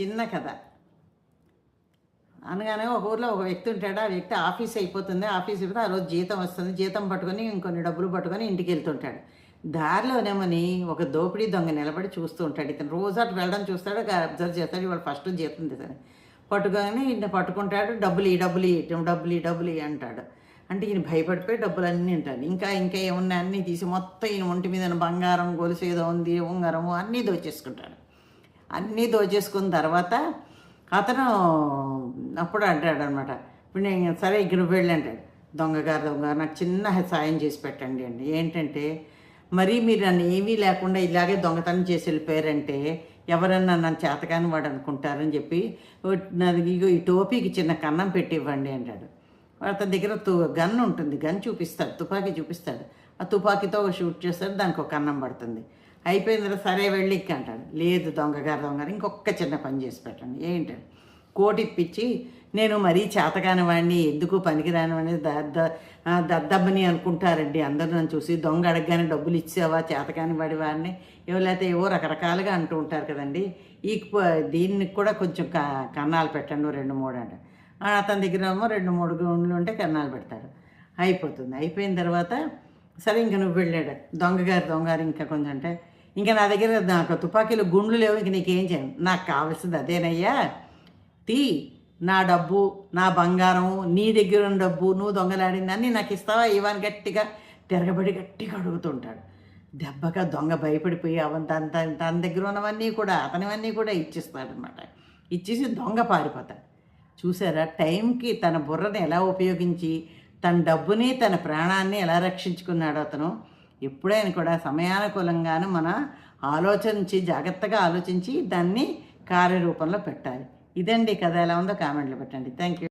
చిన్న కథ. అనగానే ఒక ఊర్లో ఒక వ్యక్తి ఉంటాడు. ఆ వ్యక్తి ఆఫీస్ అయిపోతుంది. ఆఫీస్ అయిపోతే ఆ రోజు జీతం వస్తుంది. జీతం పట్టుకొని ఇంకొన్ని డబ్బులు పట్టుకొని ఇంటికి వెళ్తుంటాడు. దారిలోనేమని ఒక దోపిడీ దొంగ నిలబడి చూస్తూ ఉంటాడు. ఇతను రోజు అటు వెళ్ళడం చూస్తాడు. అబ్జర్వ్ చేస్తాడు. ఇవాడు ఫస్ట్ జీతం తీసాడు పట్టుకొని ఈయన పట్టుకుంటాడు. డబ్బులు ఈ డబ్బులు ఈ డబ్బులు ఈ డబ్బులు ఈ అంటాడు. అంటే ఈయన భయపడిపోయి డబ్బులు అన్నీ ఉంటాడు. ఇంకా ఇంకా ఏమున్నాయి? అన్నీ తీసి మొత్తం ఈయన ఒంటి మీద బంగారం గొలుసు ఏదో ఉంది ఉంగరము అన్నీ దోచేసుకుంటాడు. అన్నీ దోచేసుకున్న తర్వాత అతను అప్పుడు అంటాడు అనమాట ఇప్పుడు నేను సరే ఇక నువ్వు వెళ్ళి అంటాడు. దొంగగారు దొంగ నాకు చిన్న సాయం చేసి పెట్టండి అండి. ఏంటంటే మరీ మీరు నన్ను ఏమీ లేకుండా ఇలాగే దొంగతనం చేసి వెళ్ళిపోయారంటే ఎవరన్నా నన్ను చేతకాని వాడు అనుకుంటారని చెప్పి ఇగో ఈ టోపీకి చిన్న కన్నం పెట్టి ఇవ్వండి అంటాడు. అతని దగ్గర తు గన్ ఉంటుంది. గన్ చూపిస్తాడు. తుపాకీ చూపిస్తాడు. ఆ తుపాకీతో ఒక షూట్ చేస్తాడు. దానికి ఒక కన్నం పడుతుంది. అయిపోయిందిరా సరే వెళ్ళి అంటాడు. లేదు దొంగగారు దొంగగారు ఇంకొక చిన్న పని చేసి పెట్టండి. ఏంటంటే కోటి ఇప్పించి నేను మరీ చేతకాని వాడిని ఎందుకు పనికిరాని వాడిని దద్ద దద్దబ్బని అనుకుంటారండి. అందరూ నన్ను చూసి దొంగ అడగగానే డబ్బులు ఇచ్చావా? చేతకాని వాడి వాడిని ఏవో లేకపోతే ఏవో రకరకాలుగా అంటూ ఉంటారు కదండి. ఈ దీనికి కూడా కొంచెం క కన్నాలు పెట్టండి రెండు మూడు అంట అతని దగ్గర ఏమో రెండు మూడు గ్రౌండ్లు ఉంటే కన్నాలు పెడతాడు అయిపోతుంది. అయిపోయిన తర్వాత సరే ఇంక నువ్వు వెళ్ళాడు. దొంగగారు దొంగగారు ఇంకా కొంచెం అంటే ఇంకా నా దగ్గర నాకు తుపాకీలు గుండ్లు లేవు ఇంక నీకేం చేయను నాకు కావాల్సింది అదేనయ్యా. తీ నా డబ్బు నా బంగారం నీ దగ్గర ఉన్న డబ్బు నువ్వు దొంగలాడింది అన్నీ నాకు ఇస్తావా? ఇవాన్ గట్టిగా తిరగబడి గట్టిగా అడుగుతుంటాడు. దెబ్బగా దొంగ భయపడిపోయి అవన్ తన తన తన దగ్గర ఉన్నవన్నీ కూడా అతనివన్నీ కూడా ఇచ్చిస్తాడనమాట ఇచ్చేసి దొంగ పారిపోతాడు. చూసారా? టైంకి తన బుర్రని ఎలా ఉపయోగించి తన డబ్బుని తన ప్రాణాన్ని ఎలా రక్షించుకున్నాడు అతను. ఎప్పుడైనా కూడా సమయానుకూలంగాను మన ఆలోచించి జాగ్రత్తగా ఆలోచించి దాన్ని కార్యరూపంలో పెట్టాలి. ఇదండి కథ ఎలా ఉందో కామెంట్లో పెట్టండి. Thank you